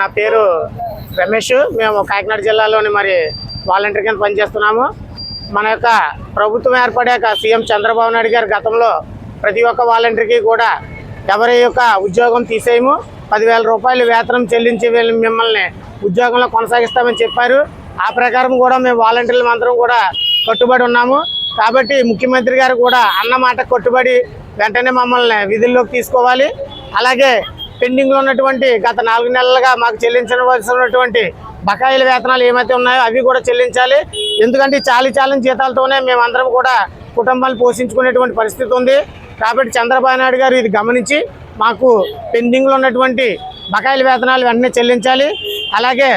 నా పేరు రమేష్. మేము కాకినాడ జిల్లాలోని మరి వాలంటీర్ కింద పనిచేస్తున్నాము. మన యొక్క ప్రభుత్వం ఏర్పడాక సీఎం చంద్రబాబు నాయుడు గారు గతంలో ప్రతి ఒక్క వాలంటీర్కి కూడా ఎవరి యొక్క ఉద్యోగం తీసేయము. పదివేల రూపాయలు వేతనం చెల్లించి మిమ్మల్ని ఉద్యోగంలో కొనసాగిస్తామని చెప్పారు. ఆ ప్రకారం కూడా మేము వాలంటీర్లు అందరం కూడా కట్టుబడి ఉన్నాము. కాబట్టి ముఖ్యమంత్రి గారు కూడా అన్నమాట కట్టుబడి వెంటనే మమ్మల్ని విధుల్లోకి తీసుకోవాలి. అలాగే పెండింగ్లో ఉన్నటువంటి గత నాలుగు నెలలుగా మాకు చెల్లించవలసినటువంటి బకాయిల వేతనాలు ఏమైతే ఉన్నాయో అవి కూడా చెల్లించాలి. ఎందుకంటే చాలీ చాలని జీతాలతోనే మేమందరం కూడా కుటుంబాలు పోషించుకునేటువంటి పరిస్థితి ఉంది. కాబట్టి చంద్రబాబు నాయుడు గారు ఇది గమనించి మాకు పెండింగ్లో ఉన్నటువంటి బకాయిల వేతనాలు వెంటనే చెల్లించాలి. అలాగే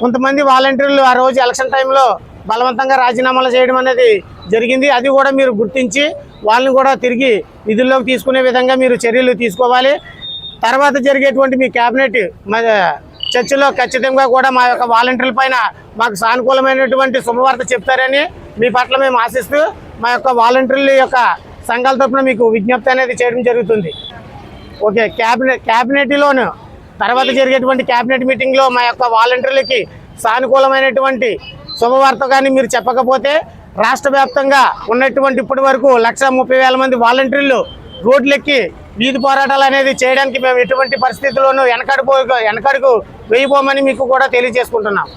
కొంతమంది వాలంటీర్లు ఆ రోజు ఎలక్షన్ టైంలో బలవంతంగా రాజీనామాలు చేయడం అనేది జరిగింది. అది కూడా మీరు గుర్తించి వాళ్ళని కూడా తిరిగి విధుల్లోకి తీసుకునే విధంగా మీరు చర్యలు తీసుకోవాలి. తర్వాత జరిగేటువంటి మీ క్యాబినెట్ చర్చిలో ఖచ్చితంగా కూడా మా యొక్క వాలంటీర్ల పైన మాకు సానుకూలమైనటువంటి శుభవార్త చెప్తారని మీ పట్ల మేము ఆశిస్తూ మా యొక్క వాలంటీర్ల యొక్క సంఘాల తరపున మీకు విజ్ఞప్తి అనేది చేయడం జరుగుతుంది. ఓకే క్యాబినెట్ క్యాబినెట్లోను తర్వాత జరిగేటువంటి క్యాబినెట్ మీటింగ్లో మా యొక్క వాలంటీర్లకి సానుకూలమైనటువంటి శుభవార్త కానీ మీరు చెప్పకపోతే రాష్ట్ర వ్యాప్తంగా ఉన్నటువంటి ఇప్పటి వరకు లక్ష ముప్పై వేల మంది వాలంటీర్లు రోడ్లెక్కి వీధి పోరాటాలు అనేది చేయడానికి మేము ఎటువంటి పరిస్థితుల్లోనూ వెనకడుపు వెనకడుగు వేయిపోమని మీకు కూడా తెలియజేసుకుంటున్నాం.